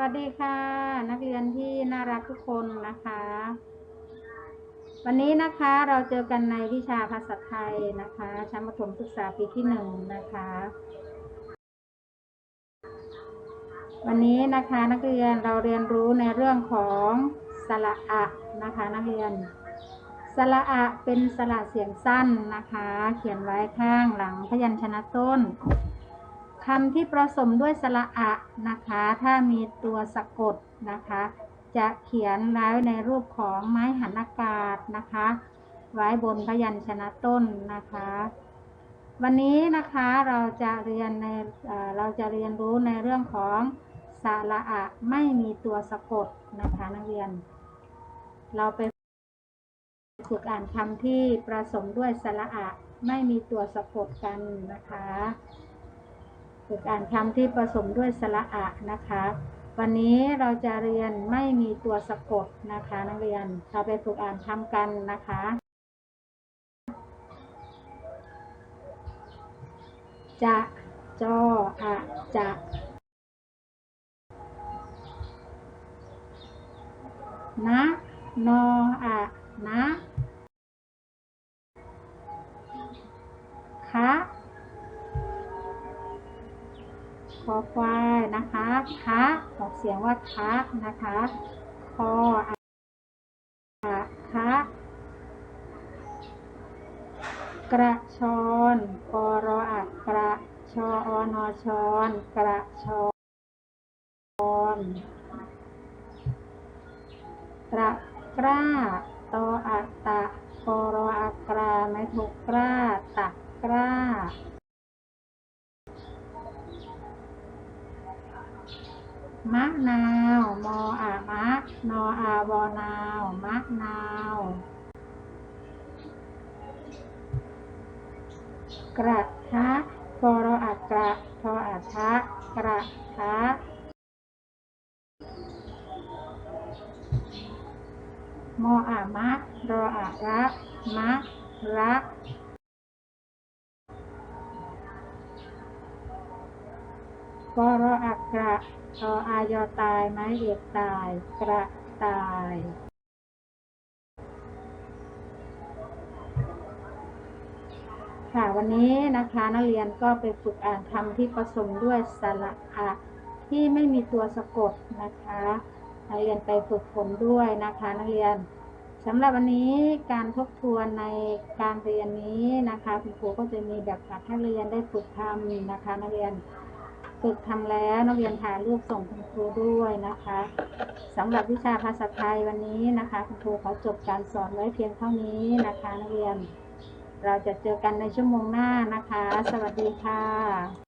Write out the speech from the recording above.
วัสดีค่ะ นักเรียนที่น่ารักทุกคนนะคะ วันนี้นะคะเราเจอกันในวิชาภาษาไทยนะคะชั้นประถมศึกษาปีที่หนึ่งนะคะ วันนี้นะคะนักเรียนเราเรียนรู้ในเรื่องของสระอะนะคะ นักเรียนสระอะเป็นสระเสียงสั้นนะคะ เขียนไว้ข้างหลังพยัญชนะต้น คำที่ผสมด้วยสระอะนะคะ ถ้ามีตัวสะกดนะคะ จะเขียนไว้ในรูปของไม้หันอากาศนะคะ ไว้บนพยัญชนะต้นนะคะ วันนี้นะคะเราจะเรียนในเเราจะเรียนรู้ในเรื่องของสระอะไม่มีตัวสะกดนะคะนักเรียน เราไปฝึกอ่านคำที่ผสมด้วยสระอะไม่มีตัวสะกดกันนะคะ ฝึกอ่านคำที่ผสมด้วยสระอะนะคะ วันนี้เราจะเรียนไม่มีตัวสะกดนะคะนักเรียนเราไปฝึกอ่านคำกันนะคะจะจออะจะนะนออะนะคะ คอควายนะคะคะออกเสียงว่าคะนะคะคออะอะคะกระชอนกรออักกระชออนอชอนกระชอนตระกร้าตออัตตะกรออักกราไม่ถูกกล้าตักกล้า มะนาว มออามะ นออาบอนาว มะนาว กระทะกรออักระทออัทะกระทะมออามะรออาระมะระ กรออักกระทออายอตายไม้เอกตาย กระตายค่ะวันนี้นะคะนักเรียนก็ไปฝึกอ่านคำที่ผสมด้วยสระอะที่ไม่มีตัวสะกดนะคะนักเรียนไปฝึกฝนด้วยนะคะนักเรียนสำหรับวันนี้การทบทวนในการเรียนนี้นะคะคุณครูก็จะมีแบบฝึกให้นักเรียนได้ฝึกทำนะคะนักเรียน ฝึกทำแล้วนักเรียนพาลูกส่งคุณครูด้วยนะคะสำหรับวิชาภาษาไทยวันนี้นะคะ คุณครูขอจบการสอนไว้เพียงเท่านี้นะคะนักเรียน เราจะเจอกันในชั่วโมงหน้านะคะ สวัสดีค่ะ